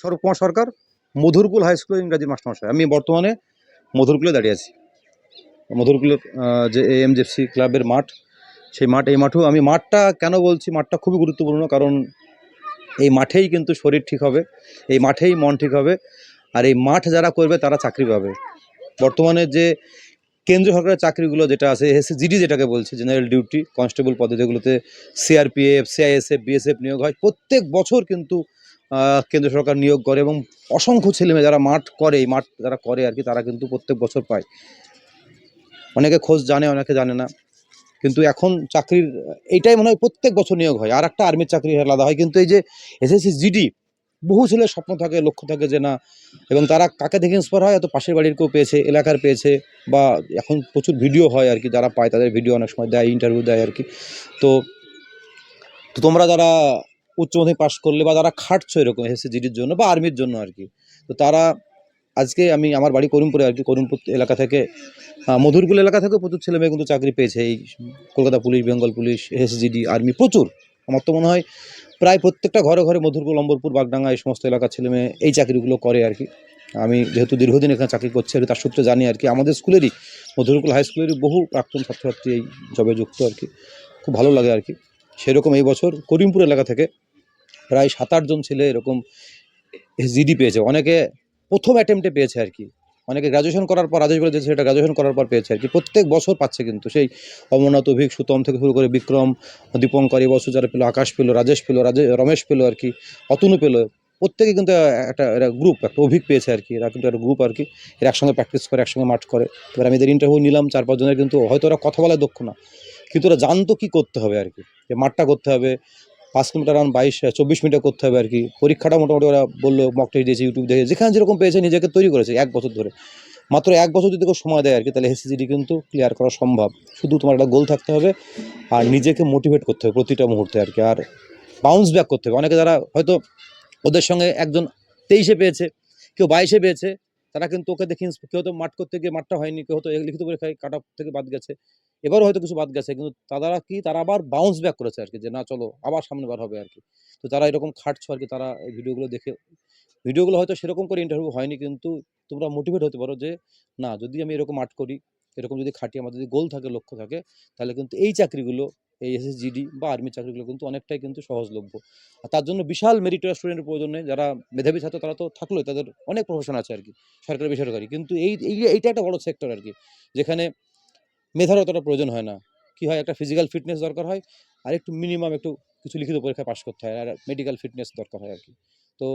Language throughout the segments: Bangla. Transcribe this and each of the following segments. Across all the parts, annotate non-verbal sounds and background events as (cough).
স্বরূপ কুমার সরকার, মধুরকুল হাই স্কুলের ইংরাজি মাস্টারমশাই আমি বর্তমানে মধুরকুলে দাঁড়িয়ে আছি। মধুরকুলের যে এমজেফসি ক্লাবের মাঠ, সেই মাঠ, এই মাঠেও আমি মাঠটা কেন বলছি, মাঠটা খুবই গুরুত্বপূর্ণ, কারণ এই মাঠেই কিন্তু শরীর ঠিক হবে, এই মাঠেই মন ঠিক হবে, আর এই মাঠ যারা করবে তারা চাকরি পাবে। বর্তমানে যে কেন্দ্রীয় সরকারের চাকরিগুলো যেটা আছে এসে জিডি যেটাকে বলছে জেনারেল ডিউটি কনস্টেবল পদে যেগুলোতে সিআরপিএফ সিআইএসএফ বিএসএফ নিয়োগ হয়, প্রত্যেক বছর কিন্তু কেন্দ্র সরকার নিয়োগ করে এবং অসংখ্য ছেলেমেয়ে যারা মাঠ করে মাঠ যারা করে আর কি, তারা কিন্তু প্রত্যেক বছর পায়। অনেকে খোঁজ জানে, অনেকে জানে না। কিন্তু এখন চাকরির, এইটাই মনে হয় প্রত্যেক বছর নিয়োগ হয়। আর একটা আর্মির চাকরি আলাদা হয়। কিন্তু এই যে এসএসসি, জিডি, বহু ছেলের স্বপ্ন থাকে, লক্ষ্য থাকে যে না, এবং তারা কাকে দেখে ইন্সপায়ার হয়? হয়তো পাশের বাড়ির কেউ পেয়েছে, এলাকার পেয়েছে, বা এখন প্রচুর ভিডিও হয় আর কি, যারা পায়, তাদের ভিডিও অনেক সময় দেয় ইন্টারভিউ দেয় আর কি। তো তোমরা যারা উচ্চ মাধ্যমিক পাশ করলে বা যারা খাটছো এরকম এসএসসি জিডির জন্য বা আর্মির জন্য আর কি। তো তারা আজকে আমি আমার বাড়ি করিমপুরে আর কি করিমপুর এলাকা থেকে আহ, মধুরকুল এলাকা থেকেও প্রচুর ছেলে মেয়ে কিন্তু চাকরি পেয়েছে। এই Kolkata police Bengal police SSGD army প্রচুর। আমার তো মনে হয় প্রায় প্রত্যেকটা ঘরে ঘরে মধুরকুল অম্বরপুর বাগডাঙ্গা এই সমস্ত এলাকার ছেলে মেয়ে এই চাকরিগুলো করে আর কি। আমি যেহেতু দীর্ঘদিন এখানে চাকরি করছি আর তার সূত্রে জানি আর কি আমাদের স্কুলেরই মধুরকুল হাই স্কুলেরই বহু প্রাক্তন ছাত্রছাত্রী এই জবে যুক্ত আর কি। খুব ভালো লাগে আর কি। সেরকম এই বছর করিমপুর এলাকা থেকে প্রায় সাত আটজন ছেলে এরকম জিডি পেয়েছে। অনেকে প্রথম অ্যাটেম্পটে পেয়েছে আর কি। অনেকে গ্র্যাজুয়েশন করার পর আদেশ বলেছে সেটা গ্র্যাজুয়েশন করার পর পেয়েছে আর কি। প্রত্যেক বছর পাচ্ছে কিন্তু। সেই অমরনাথ, অভিক, সুতম থেকে শুরু করে বিক্রম, দীপঙ্কর, এই বছর যারা পেল, আকাশ পেল, রাজেশ পেল, রাজে, রমেশ পেল আর কি, অতনু পেল, প্রত্যেকে কিন্তু একটা একটা গ্রুপ একটা অভিক পেয়েছে আর কি। এরা কিন্তু একটা গ্রুপ আর কি। এরা একসঙ্গে প্র্যাকটিস করে, একসঙ্গে মাঠ করে। এবার আমি এদের ইন্টারভিউ নিলাম, চার পাঁচজনের কিন্তু হয়তো ওরা কথা বলায় দক্ষ না। কিন্তু ওরা জানতো কী করতে হবে আর কি। যে মাঠটা করতে হবে পাঁচ কিলোমিটার রান বাইশ চব্বিশ মিনিটে করতে হবে আর কি। পরীক্ষাটা মোটামুটি ওরা বলল মক টেস্ট দিয়েছে ইউটিউব দেখে। যেখানে যেরকম পেয়েছে, নিজেকে তৈরি করেছে এক বছর ধরে। মাত্র এক বছর যদি কেউ সময় দেয় আর কি, তাহলে এসএসজিডি কিন্তু ক্লিয়ার করা সম্ভব। শুধু তোমার একটা গোল থাকতে হবে আর নিজেকে মোটিভেট করতে হবে প্রতিটা মুহূর্তে আর কি। আর বাউন্স ব্যাক করতে হবে। অনেকে যারা হয়তো ওদের সঙ্গে একজন তেইশে পেয়েছে, কেউ বাইশে পেয়েছে, তারা কিন্তু ওকে দেখে কেউ তো মাঠ করতে গিয়ে মাঠটা হয়নি, কেউ হয়তো লিখিত পরীক্ষায় কাট অফ থেকে বাদ গেছে। এবারও হয়তো কিছু বাদ গেছে, কিন্তু তারা কি, তারা আবার বাউন্স ব্যাক করেছে আর কি যে, না, চলো, আবার সামনে বার হবে আর কি তো তারা এরকম খাটছো আর কি তারা এই ভিডিওগুলো দেখে, ভিডিওগুলো হয়তো সেরকম করে ইন্টারভিউ হয়নি, কিন্তু তোমরা মোটিভেট হতে পারো যে, না, যদি আমি এরকম আর্ট করি, এরকম যদি খাটি, আমার যদি গোল থাকে, লক্ষ্য থাকে, তাহলে কিন্তু এই চাকরিগুলো, এই এসএসজিডি বা আর্মি চাকরিগুলো কিন্তু অনেকটাই কিন্তু সহজলভ্য। আর তার জন্য বিশাল মেরিটোরিয়াস স্টুডেন্টের প্রয়োজন নেই, যারা মেধাবী ছাত্র, তারা তো থাকলোই, তাদের অনেক প্রফেশন আছে আর কি সরকারি, বেসরকারি। কিন্তু এই- এইটা একটা বড় সেক্টর আর কি যেখানে মেধার অতটা প্রয়োজন হয় না। কি হয়, একটা ফিজিক্যাল ফিটনেস দরকার হয় আর একটু মিনিমাম একটু কিছু লিখিত পরীক্ষায় পাশ করতে হয় আর মেডিকেল ফিটনেস দরকার হয় আর কি তো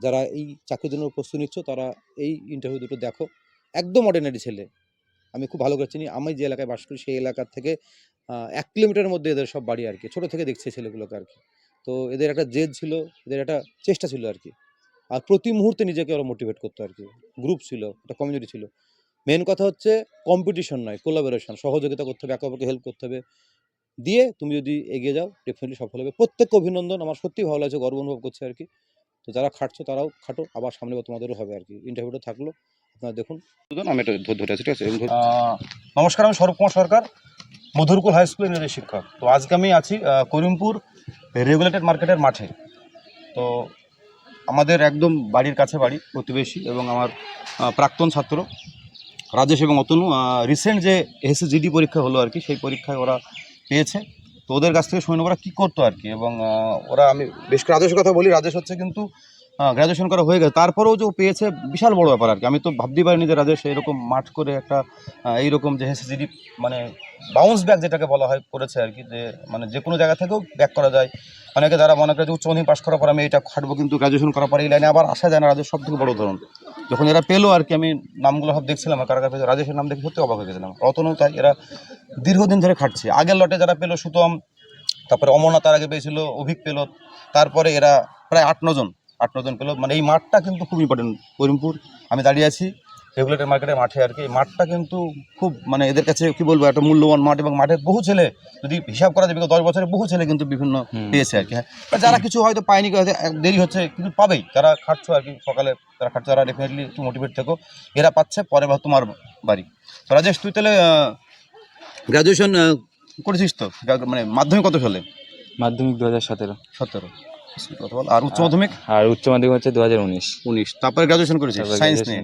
যারা এই চাকরির জন্য প্রস্তুতি নিচ্ছ, তারা এই ইন্টারভিউ দুটো দেখো। একদম অর্ডিনারি ছেলে। আমি খুব ভালো করে চিনি। আমি যে এলাকায় বাস করি, সেই এলাকার থেকে এক কিলোমিটারের মধ্যে এদের সব বাড়ি আর কি ছোটো থেকে দেখছে ছেলেগুলোকে আর কি তো এদের একটা জেদ ছিল, এদের একটা চেষ্টা ছিল আর কি আর প্রতি মুহূর্তে নিজেকে ওরা মোটিভেট করতো আর কি গ্রুপ ছিল, একটা কমিউনিটি ছিল। মেন কথা হচ্ছে কম্পিটিশন নয় কোলাবোরেশন সহযোগিতা করতে হবে একে অপরকে হেল্প করতে হবে। দিয়ে তুমি যদি এগিয়ে যাও ডেফিনেটলি সফল হবে। প্রত্যেককে অভিনন্দন আমার সত্যি ভালো লাগছে গর্ব অনুভব করছে আর কি। তো যারা খাটছো তারাও খাটো আবার সামনে তোমাদেরও হবে আর কি। ইন্টারভিউটা থাকল আপনারা দেখুন। আমি এটা ধরে ধরে আছি ঠিক আছে? নমস্কার আমি স্বরূপ কুমার সরকার মধুরকুল হাই স্কুল ইংরেজি শিক্ষক। তো আজকে আমি আছি করিমপুর রেগুলেটেড মার্কেটের মাঠে। তো আমাদের একদম বাড়ির কাছে বাড়ি প্রতিবেশী এবং আমার প্রাক্তন ছাত্র। রাজেশ এবং অতনু রিসেন্ট যে এসএসজিডি পরীক্ষা হলো আর কি, সেই পরীক্ষায় ওরা পেয়েছে। তো ওদের কাছ থেকে শুনে ওরা কী করতো আর কি এবং ওরা আমি বেশ রাজেশের কথা বলি, রাজেশ হচ্ছে কিন্তু গ্র্যাজুয়েশন করা হয়ে গেছে। তারপরেও যে পেয়েছে, বিশাল বড় ব্যাপার আর কি। আমি তো ভাবতেই পারিনি যে রাজেশ এরকম মাঠ করে একটা এইরকম যে এসএসজিডি মানে বাউন্স ব্যাক যেটাকে বলা হয় করেছে আর কি যে মানে যে কোনো জায়গা থেকেও ব্যাক করা যায়। অনেকে যারা মনে করে যে উচ্চ মাধ্যমিক পাশ করার পর আমি এটা খাটবো কিন্তু গ্র্যাজুয়েশন করার পরে এই লাইনে আবার আসা যায় না রাজেশ সব থেকে বড় উদাহরণ যখন এরা পেল আর কি আমি নামগুলো সব দেখছিলাম কারা কারা পেয়েছে, রাজেশের নাম দেখে সত্যি অবাক হয়ে গেছিলাম। রতনও তাই এরা দীর্ঘদিন ধরে খাটছে। আগের লটে যারা পেল সুতম তারপরে অমরনাথ তার আগে পেয়েছিল অভিক পেল তারপরে এরা প্রায় আট নজন আট নজন পেল। মানে এই মাঠটা কিন্তু খুব ইম্পর্টেন্ট করিমপুর। আমি দাঁড়িয়ে আছি রেগুলেটর মার্কেটের মাঠে আর কি। মাঠটা কিন্তু খুব মানে এদের কাছে কি বলব একটা মূল্যবান মাঠ এবং মাঠে বহু ছেলে যদি হিসাব করা বিগত দশ বছরে বহু ছেলে কিন্তু বিভিন্ন পেয়েছে আর কি হ্যাঁ। যারা কিছু হয়তো পায়নি হয়তো দেরি হচ্ছে কিন্তু পাবেই। তারা খাটছো আর কি সকালে তারা খাটছো তারা ডেফিনেটলি একটু মোটিভেট থেকো। এরা পাচ্ছে পরে বা তোমার বাড়ি। তো রাজেশ তুই তাহলে গ্র্যাজুয়েশন করেছিস তো? মানে মাধ্যমিক কত সালে? মাধ্যমিক দু হাজার সতেরো। সতেরো। কথা বল আর উচ্চ মাধ্যমিক? আর উচ্চ মাধ্যমিক হচ্ছে দু হাজার উনিশ। উনিশ। তারপরে গ্রাজুয়েশন করেছিস? সায়েন্স নিয়ে?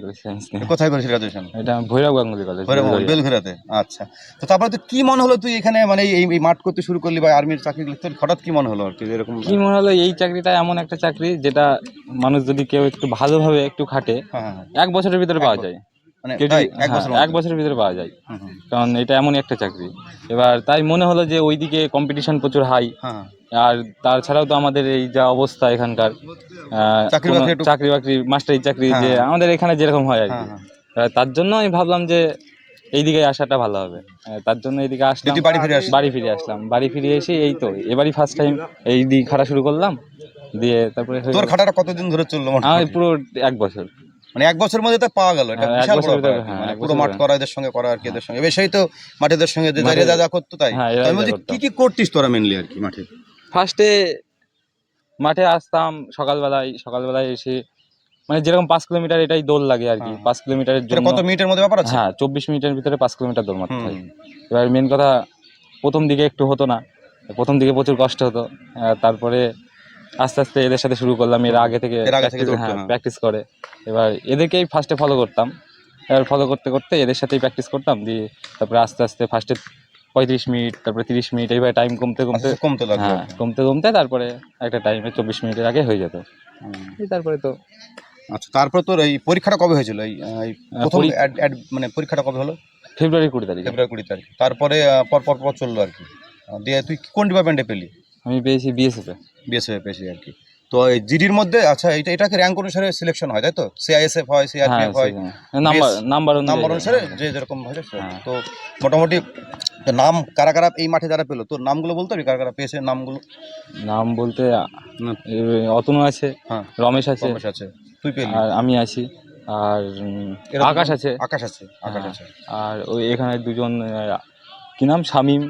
কোথায় করেছিস গ্রাজুয়েশন এটা ভৈরব গাঙ্গুলি কলেজ বেলঘেরাতে। আচ্ছা। তো তারপরে তো কি মনে হলো তুই এখানে মানে এই মাঠ করতে শুরু করলি বা আর্মির চাকরি তোর হঠাৎ কি মনে হলো আর কি এরকম? কি মনে হলো? এই চাকরিটা এমন একটা চাকরি যেটা মানুষ যদি কেউ একটু ভালোভাবে একটু খাটে হ্যাঁ হ্যাঁ, হ্যাঁ। এক বছরের ভিতরে পাওয়া যায়। মানে এক বছর এক বছরের ভিতরে পাওয়া যায়। কারণ এটা এমনই একটা চাকরি। এবার তাই মনে হলো যে ওইদিকে কম্পিটিশন প্রচুর হাই আর তাছাড়াও তো আমাদের এই যা অবস্থা এখানকার চাকরি বাকরি মাস্টারি চাকরি হ্যাঁ, যে হ্যাঁ। আমাদের এখানে যেরকম হয় আর কি। হ্যাঁ তার জন্য আমি ভাবলাম যে এইদিকে আসাটা ভালো হবে। তার জন্য এইদিকে আসলাম। বাড়ি ফিরে? বাড়ি ফিরে আসলাম। বাড়ি ফিরে এসে এই তো এবারই ফার্স্ট টাইম এই দিকে খাটা শুরু করলাম। দিয়ে তারপরে তোর খাটাটা কতদিন ধরে চলল আমি পুরো এক বছর। মানে এক বছরের মধ্যে তো পাওয়া গেল এটা বিশাল বড় ব্যাপার মানে পুরো মাঠ। করা এদের সঙ্গে করা আর কি এদের সঙ্গে। এবার সেই তো মাঠেদের সঙ্গে যে দাঁড়িয়ে যা করতো তাই? হ্যাঁ, আমি বলছি কি কি করতিস তোরা মেনলি আর কি মাঠে? ফার্স্টে মাঠে আসতাম সকালবেলায় সকালবেলায় এসে মানে যেরকম পাঁচ কিলোমিটার এটাই দৌড় লাগে আর কি। পাঁচ কিলোমিটারের জন্য কত মিনিটের মধ্যে ব্যাপার আছে? হ্যাঁ চব্বিশ মিনিটের ভিতরে পাঁচ কিলোমিটার দৌড় মারতে হয়। এবার মেন কথা প্রথম দিকে একটু হতো না। প্রথম দিকে প্রচুর কষ্ট হতো। তারপরে আস্তে আস্তে এদের সাথে শুরু করলাম। এর আগে থেকে হ্যাঁ। প্র্যাকটিস করে। এবার এদেরকেই ফার্স্টে ফলো করতাম। এবার ফলো করতে করতে এদের সাথেই প্র্যাকটিস করতাম। দিয়ে তারপরে আস্তে আস্তে ফার্স্টে পঁয়ত্রিশ মিনিট তারপরে তিরিশ মিনিট এইভাবে টাইম কমতে কমতে আস্তে কমতে লাগল হ্যাঁ কমতে কমতে তারপরে একটা টাইমে চব্বিশ মিনিটের আগে হয়ে যেত। এই তারপরে তো আচ্ছা তারপর তোর এই পরীক্ষাটা কবে হয়েছিল? এই প্রথম মানে পরীক্ষাটা কবে হলো? ফেব্রুয়ারি কুড়ি তারিখ। ফেব্রুয়ারি কুড়ি তারিখ। তারপরে পর পর পর চলল আর কি। দিয়ে তুই কোন ডিপার্টমেন্টে পেলি? আমি পেয়েছি বিএসএফ এ। বিএসএফ পেয়েছি আর কি। তো এই জিডির মধ্যে আচ্ছা এটা এটাকে র্যাঙ্ক অনুসারে সিলেকশন হয় তাই তো? সিআইএসএফ হয় হ্যাঁ সিআরপিএফ হয় নাম্বার নাম্বার নাম্বার অনুসারে হ্যাঁ। যে যেরকম হয় হ্যাঁ। তো মোটামুটি নাম কারা কারা এই মাঠে যারা পেল? তোর নামগুলো বলতে পারবি? কারা কারা পেয়েছে নামগুলো? নাম বলতে অতনু আছে হ্যাঁ। রমেশ আছে রমেশ আছে। তুই পেলি? আর আমি আছি। আর আকাশ আছে। আকাশ আছে আকাশ হ্যাঁ। আছে আর ওই এখানে দুজন কি নাম? শামিম।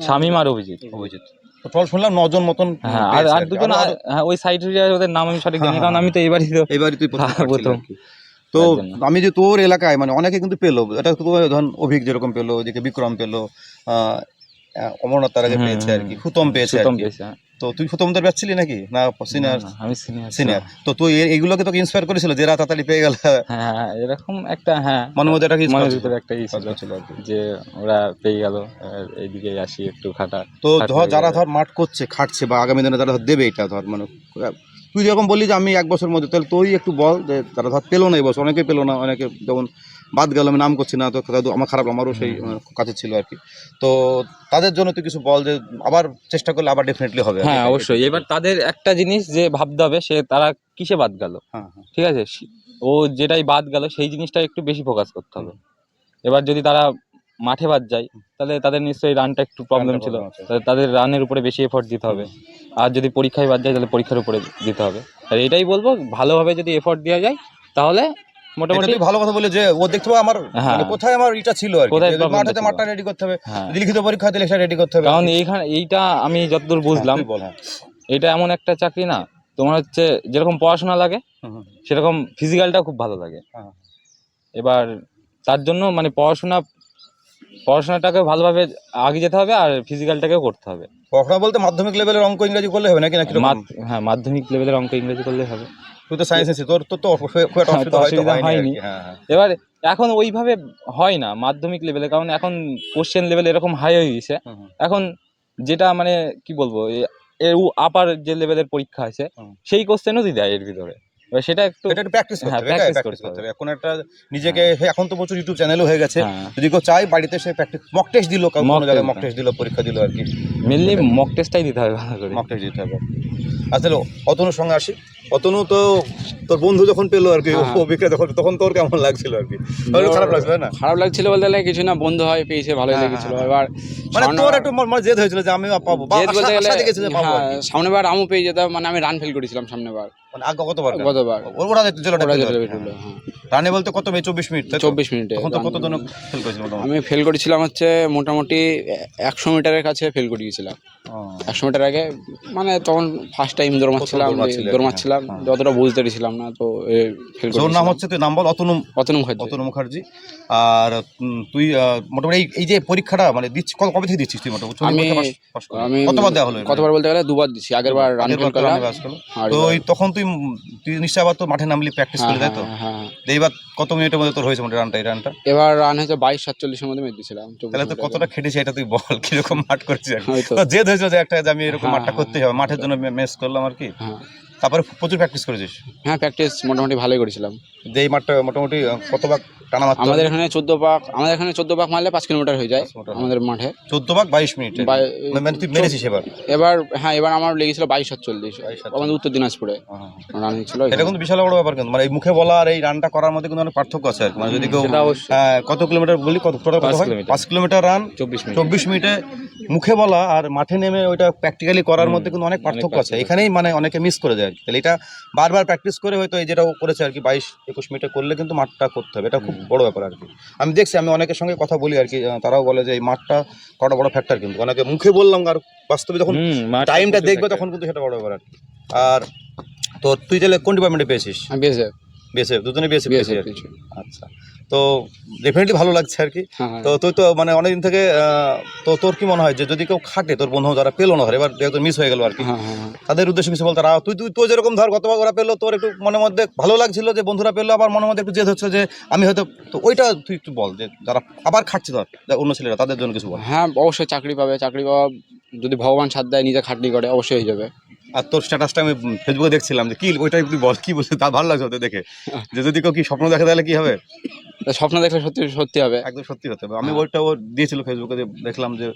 শামিম আর অভিজিৎ। অভিজিৎ। তো টোটাল শুনলাম নজন মতন হ্যাঁ আর আর দুজন আর- হ্যাঁ ওই সাইড ওদের নাম আমি সঠিক জানি হ্যাঁ, কারণ হ্যাঁ। আমি তো এবারই তো এবারই তুই প্রথম হ্যাঁ, পাচ্ছিলি। তো আমি যে তোর এলাকায় মানে অনেকে কিন্তু পেল এটা তো ধরুন অভিক যেরকম পেল যে বিক্রম পেল অমরনাথ তার আগে হুম, পেয়েছে আর কি পেয়েছে সুতম পেয়েছে হ্যাঁ। তো তুই ফুতমদের ব্যাচ ছিলি নাকি? না সিনিয়র আমি সিনিয়র তো তুই এ- এইগুলোকে তোকে ইন্সপায়ার করেছিল যে এরা তাড়াতাড়ি পেয়ে গেল? হ্যাঁ হ্যাঁ, এরকম একটা হ্যাঁ মনের মধ্যে একটা মনের ভিতরে একটা ই ছিল ছিল যে ওরা পেয়ে গেল এইদিকে আসি একটু খাটা তো ধর যারা ধর মাঠ করছে খাটছে বা আগামী দিনে যারা ধর দেবে এটা ধর মানে তুই যখন বললি যে আমি এক বছর মধ্যে তাহলে তুই একটু বল যে তারা ধর পেল না এই বছর অনেকে পেল না অনেকে যেমন বাদ গেল আমি নাম করছি না তো তাদের আমার খারাপ আমারও সেই কাছে ছিল আর কি। তো তাদের জন্য তুই কিছু বল যে আবার চেষ্টা করলে আবার ডেফিনেটলি হবে। হ্যাঁ অবশ্যই। এবার তাদের একটা জিনিস যে ভাবতে হবে সে তারা কিসে বাদ গেল? হ্যাঁ হ্যাঁ। ঠিক আছে? ও যেটাই বাদ গেল সেই জিনিসটা একটু বেশি ফোকাস করতে হবে। এবার যদি তারা মাঠে বাদ যায় তাহলে তাদের নিশ্চয়ই রানটা একটু প্রবলেম ছিল। তাদের রানের উপরে বেশি এফোর্ট দিতে হবে। আর যদি পরীক্ষায় বাদ যায় তাহলে পরীক্ষার উপরে দিতে হবে। আর এটাই বলব ভালোভাবে যদি এফোর্ট দেওয়া যায় তাহলে মোটামুটি ভালো কথা বলে যে ও দেখতে পাবো আমার হ্যাঁ। মানে কোথায় আমার এটা ছিল আর মাঠেতে মাঠটা রেডি করতে হবে হ্যাঁ। লিখিত পরীক্ষা সেটা রেডি করতে হবে। কারণ এইখানে এইটা আমি যতদূর বুঝলাম হ্যাঁ, হ্যাঁ এটা এমন একটা চাকরি না। তোমার হচ্ছে যেরকম পড়াশোনা লাগে সেরকম ফিজিক্যালটা খুব ভালো লাগে। এবার তার জন্য মানে পড়াশোনা পড়াশোনাটাকে ভালোভাবে আগে যেতে হবে আর ফিজিক্যালটাকেও করতে হবে। পড়াশোনা বলতে মাধ্যমিক লেভেলের অঙ্ক ইংরেজি করলে হবে নাকি নাকি হ্যাঁ মাধ্যমিক লেভেলের অঙ্ক ইংরেজি করলে হবে। তুই তো সায়েন্স নিছিস তোর তো হ্যাঁ, অসুবিধা হয়নি হ্যাঁ হ্যাঁ। এবার এখন ওইভাবে হয় না মাধ্যমিক লেভেলে কারণ এখন কোশ্চেন লেভেল এরকম হাই হয়ে গেছে। এখন যেটা মানে কি বলব আপার যে লেভেলের পরীক্ষা আছে সেই কোশ্চেনও দিয়ে দেয় এর ভিতরে। সেটা একটু এটা প্র্যাকটিস করতে হ্যাঁ, হবে প্র্যাকটিস করতে করতে হবে। হবে। এখন একটা নিজেকে এখন তো প্রচুর ইউটিউব চ্যানেলও হয়ে গেছে। হ্যাঁ। যদি কেউ চাই বাড়িতে সে প্র্যাকটিস মক টেস্ট দিল কোনো জায়গায় মক টেস্ট দিল। পরীক্ষা দিল আর কি। মেনলি মক টেস্টটাই দিতে হবে ভালো করে। মক টেস্ট দিতে হবে। আসলে অতনুর সঙ্গে আসি। অতনু তো তোর বন্ধু যখন পেল আর কি হ্যাঁ। অভিজ্ঞতা তখন তখন তোর কেমন লাগছিল আর কি? খারাপ লাগছিল না? খারাপ লাগছিল বলতে গেলে কিছু না বন্ধু হয় পেয়েছে ভালোই হ্যাঁ, লেগেছিল। হ্যাঁ, এবার মানে সামনে- তোর একটু মানে জেদ হয়েছিল যে আমি পাবো জেদ বলতে গেলে হ্যাঁ। সামনেবার আমও পেয়ে যেতাম মানে আমি রান ফেল করেছিলাম সামনেবার মানে আগে কতবার ওরা হ্যাঁ। রানে বলতে কত মিনিট চব্বিশ মিনিট চব্বিশ মিনিটে তখন তো কত জন ফেল করেছিল মোটামুটি? আমি ফেল করেছিলাম হচ্ছে মোটামুটি একশো মিটারের কাছে ফেল করে গেছিলাম ও, একশো মিটার আগে মানে তখন ফার্স্ট টাইম দৌড় মারছিলাম দৌড় মারছিলাম হ্যাঁ। যতটা বুঝতে পারছিলাম না তো ফেল তোর নাম হচ্ছে তুই? নাম বল অতনু অতনু মুখার্জি। অতনু মুখার্জি। আর তুই মোটামুটি এই- যে পরীক্ষাটা মানে দিচ্ছিস কবে থেকে দিচ্ছিস তুই মোটামুটি? আমি-? আমি কতবার দেওয়া হলো কতবার বলতে গেলে দুবার দিচ্ছি। আগের বার রান ফেল করলাম। তো তখন তুই তুই নিশ্চয় আবার তো মাঠে নামলি প্র্যাকটিস করে তাই তো? হ্যাঁ, হ্যাঁ, হ্যাঁ। তো এইবার কত মিনিটের মধ্যে তোর হয়েছে মোটে রানটা এই রানটা এবার রান হয়েছে বাইশ সাতচল্লিশের মধ্যে মেয়ে দিয়েছিলাম তাহলে তো কতটা খেটেছি এটা তুই বল কীরকম মাঠ করেছিস যে ধরেছিল তো জেদ হয়েছিল যে একটা যে আমি এরকম মাঠটা করতেই হবে মাঠের জন্য মেস করলাম আর কি। তারপরে প্রচুর প্র্যাকটিস করেছিস? হ্যাঁ প্র্যাকটিস মোটামুটি ভালোই করেছিলাম। যে এই মাঠটা মোটামুটি কতবার টানা মারতে আমাদের এখানে চোদ্দ পাক আমাদের এখানে চোদ্দ পাক মারলে পাঁচ কিলোমিটার হয়ে যায় আমাদের মাঠে। চোদ্দ ভাগ বাইশ মিনিট। মানে তুই মেরেছিস এবার? এবার হ্যাঁ এবার আমার লেগেছিল বাইশ সাতচল্লিশ। 22 আমাদের উত্তর দিনাজপুরে। হ্যাঁ। রান হয়েছিল এটা কিন্তু বিশাল বড় ব্যাপার কিন্তু। মানে এই মুখে বলা আর এই রানটা করার মধ্যে কিন্তু অনেক পার্থক্য আছে আর মানে যদি কেউ। আহ, কত কিলোমিটার বলি কত পাঁচ কিলোমিটার। রান চব্বিশ চব্বিশ মিনিটে মুখে বলা আর মাঠে নেমে ওইটা প্র্যাকটিক্যালি করার মধ্যে কিন্তু অনেক পার্থক্য আছে। এখানেই মানে অনেকে মিস করে যায় আর কি। তাহলে এটা বারবার প্র্যাকটিস করে হয়তো এই যেটা করেছে আর কি বাইশ একুশ মিনিটে করলে কিন্তু মাঠটা করতে হবে। এটা খুব বড় ব্যাপার আর কি। আমি দেখছি আমি অনেকের সঙ্গে কথা বলি আর কি তারাও বলে যে এই মাঠটা কটা বড় ফ্যাক্টর কিন্তু। অনেকে মুখে বললাম আর বাস্তবে যখন টাইমটা দেখবে তখন কিন্তু সেটা বড় ব্যাপার আর কি। আর তো তুই তাহলে কোন ডিপার্টমেন্টে পেয়েছিস? আমি বিএসএফ বিএসএফ দুজনে বিএসএফ বিএসএফ আর কি। আচ্ছা। তো ডেফিনেটলি ভালো লাগছে আর কি। হ্যাঁ হ্যাঁ। তো তুই তো মানে অনেকদিন থেকে তো তোর কি মনে হয় যে যদি কেউ খাটে তোর বন্ধু যারা পেল না ধর এবার যেহেতু মিস হয়ে গেল আর কি হ্যাঁ। তাদের উদ্দেশ্যে কিছু বলতে? তুই তুই তো যেরকম ধর গতবার ওরা পেল তোর একটু মনের মধ্যে ভালো লাগছিল যে বন্ধুরা পেল আবার মনের মধ্যে একটু জেদ হচ্ছে যে আমি হয়তো তো ওইটা তুই একটু বল যে যারা আবার খাটছে ধর অন্য ছেলেরা তাদের জন্য কিছু বল। হ্যাঁ অবশ্যই চাকরি পাবে চাকরি পাওয়া যদি ভগবান সাথ দেয় নিজে খাটনি করে অবশ্যই হয়ে যাবে। আর তোর স্ট্যাটাসটা আমি ফেসবুকে দেখছিলাম যে কি ওইটা তুই বল কি বলছিস? তা ভালো লাগছে ওতে দেখে। যে যদি কেউ কি স্বপ্ন দেখে তাহলে কি হবে? স্বপ্ন দেখলে সত্যি সত্যি হবে। একদম সত্যি হতে হবে। আমি হ্যাঁ। ওইটা ও দিয়েছিল ফেসবুকে দেখলাম যে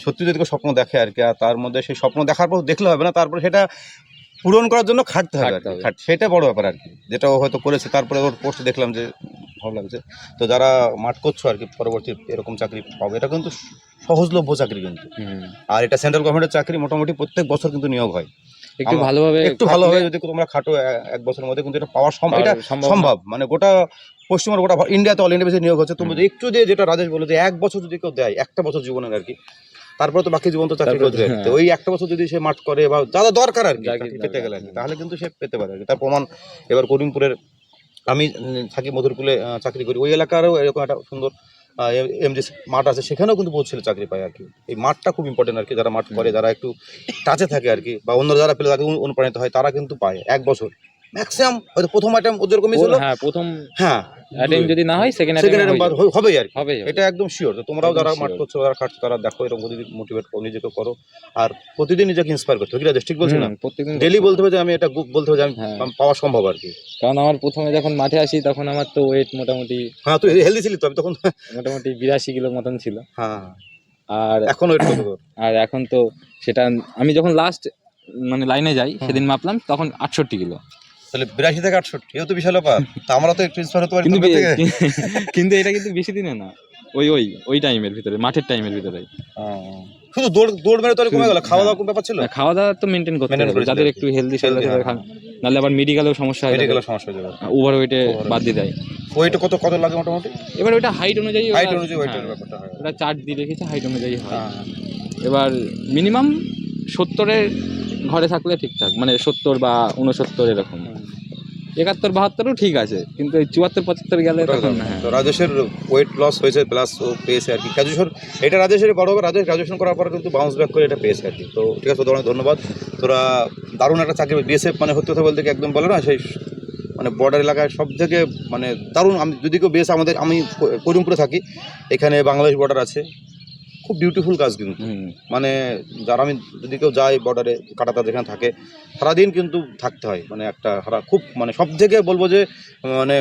সত্যি যদি কেউ স্বপ্ন দেখে আর কি আর তার মধ্যে সেই স্বপ্ন দেখার পর দেখলে হবে না তারপরে সেটা পূরণ করার জন্য খাটতে হবে আর কি। খাট- সেটা বড় ব্যাপার আর কি। যেটা ও হয়তো করেছে তারপরে ওর পোস্ট দেখলাম যে ভালো লাগছে। তো যারা মাঠ করছ আর কি পরবর্তী এরকম চাকরি পাবে এটা কিন্তু সহজলভ্য চাকরি কিন্তু। আর এটা সেন্ট্রাল গভর্নমেন্টের চাকরি মোটামুটি প্রত্যেক বছর কিন্তু নিয়োগ হয়। একটু ভালোভাবে একটু ভালোভাবে যদি তোমরা খাটো এক বছরের মধ্যে কিন্তু এটা পাওয়া সম্ভব এটা সম্ভব। মানে গোটা পশ্চিমবঙ্গ গোটা ইন্ডিয়াতে অল ইন্ডিয়া বেসে নিয়োগ হচ্ছে তুমি একটু দিয়ে যেটা রাজেশ বলে যে এক বছর যদি কেউ দেয় একটা বছর জীবনের আর কি তারপরে তো বাকি জীবন তো চাকরি হ্যাঁ। ওই একটা বছর যদি সে মাঠ করে বা যারা দরকার আর কি পেতে গেলে তাহলে কিন্তু সে পেতে পারে তার প্রমাণ এবার করিমপুরের আমি থাকি মধুরকুলে চাকরি করি। ওই এলাকারও এরকম একটা সুন্দর এম যে মাঠ আছে, সেখানেও কিন্তু বহু ছেলে চাকরি পায় আর কি। এই মাঠটা খুব ইম্পর্টেন্ট আর কি, যারা মাঠ করে, যারা একটু টাচে থাকে আর কি, বা অন্য যারা পেলে তাকে অনু- অনুপ্রাণিত হয়, তারা কিন্তু পায় এক বছর। ম্যাক্সিমাম হয়তো প্রথম আইটেম ওদের রকমই ছিল হ্যাঁ প্রথম হ্যাঁ। অ্যাটেম্প যদি না হয় সেকেন্ড সেকেন্ড অ্যাটেম্প হবেই আর হবে এটা একদম শিওর তো তোমরাও যারা. মাঠ করছ যারা খাটছো তারা দেখো এরকম প্রতিদিন মোটিভেট করো নিজেকে করো। আর প্রতিদিন নিজেকে ইন্সপায়ার করতে হবে। ঠিক বলছি না? প্রত্যেকদিন ডেলি বলতে হবে যে আমি এটা বলতে হবে যে আমি হ্যাঁ। পাওয়া সম্ভব আর কি। কারণ আমার প্রথমে যখন মাঠে আসি তখন আমার তো ওয়েট মোটামুটি হ্যাঁ তুই হেলদি ছিলি তো আমি তখন মোটামুটি বিরাশি কিলোর মতন ছিল। হ্যাঁ। আর এখন ওয়েট কত আর এখন তো সেটা আমি যখন লাস্ট মানে লাইনে যাই সেদিন মাপলাম তখন আটষট্টি কিলো। তাহলে বিরাশি থেকে আটষট্টি এও তো বিশাল ব্যাপার। তা আমরা তো একটু ইন্সপায়ার হতে পারি কিন্তু তোদের থেকে। (laughs) কিন্তু এটা কিন্তু বেশি দিনে না। ওই ওই ওই টাইমের ভিতরে মাঠের টাইমের ভিতরে হ্যাঁ। শুধু দৌড় দৌড় মেরে তাহলে কমে গেল। খাওয়া দাওয়া কোন ব্যাপার ছিল? খাওয়া দাওয়া তো মেনটেন করতে Maintain হবে। করেছিল যাদের একটু হেলদি Healthy, খান। নাহলে আবার মেডিকেলেও সমস্যা হয় মেডিকেলের সমস্যা হয়ে যাবে। ওভার ওয়েটে বাদ দিয়ে দেয়। ওইটা কত কত লাগে মোটামুটি? এবার ওইটা হাইট অনুযায়ী ওরা- হাইট অনুযায়ী ওইটার হ্যাঁ, ব্যাপারটা হয়। ওরা চার্ট দিয়ে রেখেছে হাইট অনুযায়ী হয়। হ্যাঁ এবার মিনিমাম সত্তরের ঘরে থাকলে ঠিকঠাক। মানে সত্তর বা উনসত্তর এরকম। একাত্তর বাহাত্তরও ঠিক আছে কিন্তু এই চুয়াত্তর পঁচাত্তর গেলে তখন হ্যাঁ। তো রাজেশের ওয়েট লস হয়েছে প্লাস ও পেয়েছে আর কি। গ্রাজুয়েশন এটা রাজেশের বড় হবে রাজেশ গ্রাজুয়েশন করার পর কিন্তু বাউন্স ব্যাক করে এটা পেয়েছে আর কি। তো ঠিক আছে তোদের অনেক ধন্যবাদ। তোরা দারুণ একটা চাকরি বিএসএফ মানে হতে হতে বলতে একদম বলে না সেই মানে বর্ডার এলাকায় সব থেকে মানে দারুণ। আমি যদি কেউ বেশ আমাদের আমি করিমপুরে থাকি এখানে বাংলাদেশ বর্ডার আছে। খুব বিউটিফুল কাজ কিন্তু। মানে যারা আমি যদি কেউ যায় বর্ডারে কাটাতা যেখানে থাকে সারাদিন কিন্তু থাকতে হয়। মানে একটা সারা খুব মানে সব থেকে বলব যে মানে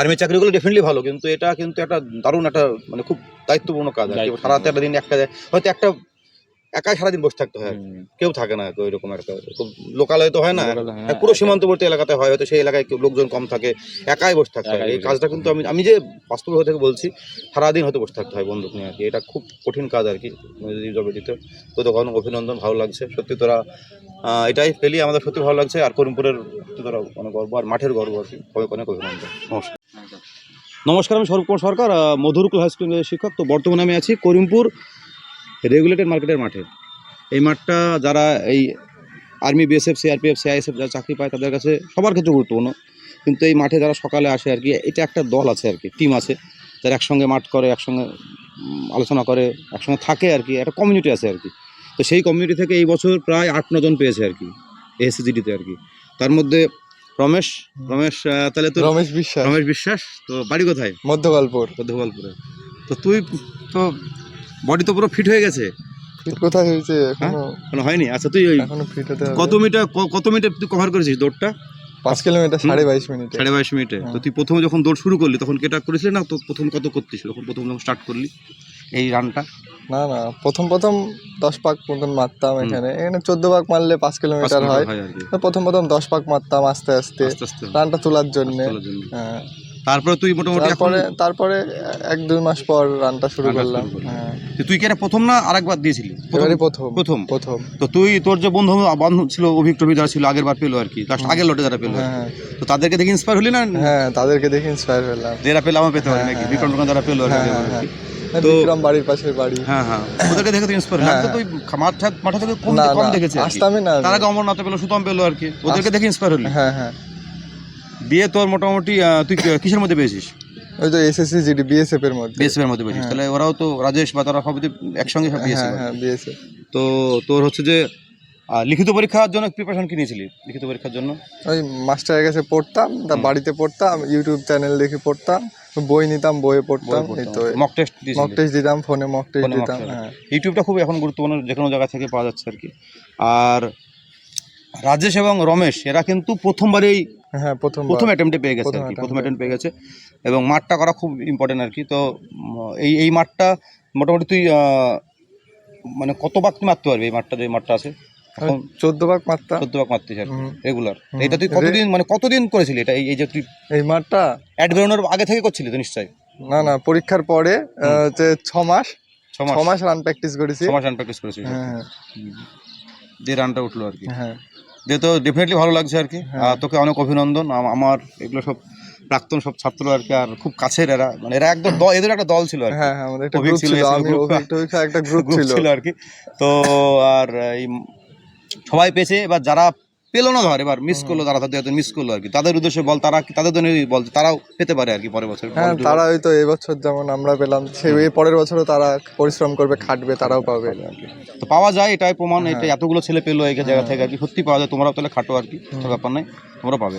আর্মি চাকরিগুলো ডেফিনেটলি ভালো কিন্তু এটা কিন্তু একটা দারুণ একটা মানে খুব দায়িত্বপূর্ণ কাজ। আর কি। সারাতে একটা দিন একটা হয়তো একটা একাই সারাদিন বসে থাকতে হয়। কেউ থাকে না ওই রকম একটা খুব লোকালয় তো হয় না। হয় পুরো সীমান্তবর্তী এলাকাতে হয় হয়তো সেই এলাকায় লোকজন কম থাকে একাই বসে থাকতে হয়। এই কাজটা কিন্তু আমি আমি যে বাস্তবে হয়ে থেকে বলছি সারাদিন হয়তো বসে থাকতে হয় বন্দুক নিয়ে আর কি। এটা খুব কঠিন কাজ আর কি যদি জবে দিতে তো তখন অভিনন্দন ভালো লাগছে। সত্যি তোরা এটাই পেলি আমাদের সত্যি ভালো লাগছে। আর করিমপুরের সত্যি তোরা অনেক গর্ব আর মাঠের গর্ব আর কি। অনেক অনেক অভিনন্দন। নমস্কার। নমস্কার আমি স্বরূপ কুমার সরকার মধুরকুল হাই স্কুলের শিক্ষক। তো বর্তমানে আমি আছি করিমপুর রেগুলেটেড মার্কেটের মাঠে। এই মাঠটা যারা এই আর্মি বিএসএফ সিআরপিএফ সিআইএসএফ যারা চাকরি পায় তাদের কাছে সবার ক্ষেত্রে গুরুত্বপূর্ণ। কিন্তু এই মাঠে যারা সকালে আসে আর কি এটা একটা দল আছে আর কি টিম আছে। যারা একসঙ্গে মাঠ করে একসঙ্গে আলোচনা করে একসঙ্গে থাকে আর কি একটা কমিউনিটি আছে আর কি। তো সেই কমিউনিটি থেকে এই বছর প্রায় আট নজন পেয়েছে আর কি এসএসজিডিতে আর কি। তার মধ্যে রমেশ রমেশ তাহলে তো রমেশ বিশ্বাস। রমেশ বিশ্বাস তো বাড়ি কোথায়? মধ্যগল্পর। গোপালপুরে তো তুই তো বডি তো পুরো ফিট হয়ে গেছে। ফিট কোথায় হয়েছে? এখনও কোনো হয়নি? আচ্ছা তুই ওই এখনও ফিট হতে হবে। কত মিটার ক- কত মিটার তুই কভার করেছিস দৌড়টা? পাঁচ কিলোমিটার সাড়ে বাইশ মিনিটে। সাড়ে বাইশ মিনিটে। তো তুই প্রথমে যখন দৌড় শুরু করলি তখন কেটা করেছিলি না তো প্রথম কত করতিস? তখন প্রথম যখন স্টার্ট করলি এই রানটা? না না প্রথম প্রথম দশ পাক মতন মারতাম এখানে। এখানে চোদ্দ পাক মারলে পাঁচ কিলোমিটার হয়। হয় আর কি। তো প্রথম প্রথম দশ পাক মারতাম আস্তে আস্তে আস্তে আস্তে। রানটা তোলার জন্য। জন্য। হ্যাঁ। তারপরে তুই মোটামুটি তারপরে তারপরে এক দুই মাস পর রানটা শুরু করলাম। হ্যাঁ। তুই কেন প্রথম না আরেকবার দিয়েছিলি? প্রথম প্রথম। প্রথম? তো তুই তোর যে বন্ধু বান্ধব ছিল অভিক টভি যারা ছিল আগের বার পেল আর কি। তার আগের লটে যারা পেল হ্যাঁ। তো তাদেরকে দেখে ইন্সপায়ার হলি না? হ্যাঁ তাদেরকে দেখে ইন্সপায়ার হলাম। যারা পেলে আমার পেতে পারি হ্যাঁ, নাকি? হ্যাঁ, বিক্রম টোকান যারা পেল আর কি। হ্যাঁ, তো- বিক্রম বাড়ির পাশের বাড়ি। হ্যাঁ হ্যাঁ। ওদেরকে দেখে তো ইন্সপায়ার হলি। আমি তো তুই মাঠে মাঠে থেকে কম কম দেখেছি আসতামই না তার। আগে অমরনাথ পেল সুতম পেল আর কি। ওদেরকে দেখে ইন্সপায়ার হলি? হ্যাঁ হ্যাঁ। দিয়ে তোর মোটামুটি তুই কিসের মধ্যে পেয়েছিস? ওই তো এসএসসি জিডি বিএসএফ এর মধ্যে। বিএসএফ এর মধ্যে পেয়েছিস। হ্যাঁ। তাহলে ওরাও তো রাজেশ বা তারা সবাই একসঙ্গে সব হ্যাঁ বিএসএফ হ্যাঁ বিএসএফ তো তোর হচ্ছে যে লিখিত পরীক্ষার জন্য প্রিপারেশন কি নিয়েছিলি? লিখিত পরীক্ষার জন্য? ওই মাস্টারের কাছে পড়তাম তা বাড়িতে পড়তাম ইউটিউব চ্যানেল দেখে পড়তাম বই নিতাম বইয়ে পড়তাম তো মক টেস্ট মক টেস্ট দিতাম ফোনে মক টেস্ট দিতাম হ্যাঁ। ইউটিউবটা খুব এখন গুরুত্বপূর্ণ যে কোনো জায়গা থেকে পাওয়া যাচ্ছে আর কি। আর রাজেশ এবং রমেশ এরা কিন্তু প্রথমবারেই হ্যাঁ প্রথম প্রথম অ্যাটেম্পটে পেয়ে গেছে প্রথম আর কি প্রথম অ্যাটেম্প পেয়ে গেছে। এবং মাঠটা করা খুব ইম্পর্টেন্ট আর কি। তো এই এই মাঠটা মোটামুটি তুই মানে কত বাক তুই মারতে পারবি এই মাঠটা যে মাঠটা আছে? এখন চোদ্দ ভাগ মারতাম চোদ্দ বাক মারতিস আর রেগুলার। এটা তুই কতদিন মানে কতদিন করেছিলি এটা? এই যে তুই এই মাঠটা অ্যাড বেরোনোর আগে থেকে করছিলি তো নিশ্চয়ই? না না পরীক্ষার পরে হচ্ছে ছ মাস ছ মাস। রান প্র্যাকটিস করেছি। ছ মাস রান প্র্যাকটিস করেছিস হ্যাঁ। দিয়ে রানটা উঠল আর কি। হ্যাঁ। দিয়ে তো ডেফিনেটলি ভালো লাগছে আর কি। হ্যাঁ। আর তোকে অনেক অভিনন্দন। আমার এগুলো সব প্রাক্তন সব ছাত্র আর কি আর খুব কাছের এরা। মানে এরা একদম এদের একটা দল ছিল আর কি। হ্যাঁ হ্যাঁ আমাদের একটা গ্রুপ আমি গ্রুপ ছিল আর কি। তো আর এই সবাই পেয়েছে এবার যারা পেল না ধর এবার মিস করল তারা তাদের মিস করল আর কি। তাদের উদ্দেশ্যে বল তারা তাদের জন্য বল তারাও পেতে পারে আর কি পরের বছর। হ্যাঁ তারা হয়তো এবছর যেমন আমরা পেলাম সেই পরের বছরও তারা পরিশ্রম করবে খাটবে তারাও পাবে। আর কি। তো পাওয়া যায় এটাই প্রমাণ হ্যাঁ। এটা এতগুলো ছেলে পেল এই জায়গা থেকে আর কি। সত্যি পাওয়া যায় তোমরাও তাহলে খাটো আর কি ব্যাপার নাই তোমরা পাবে।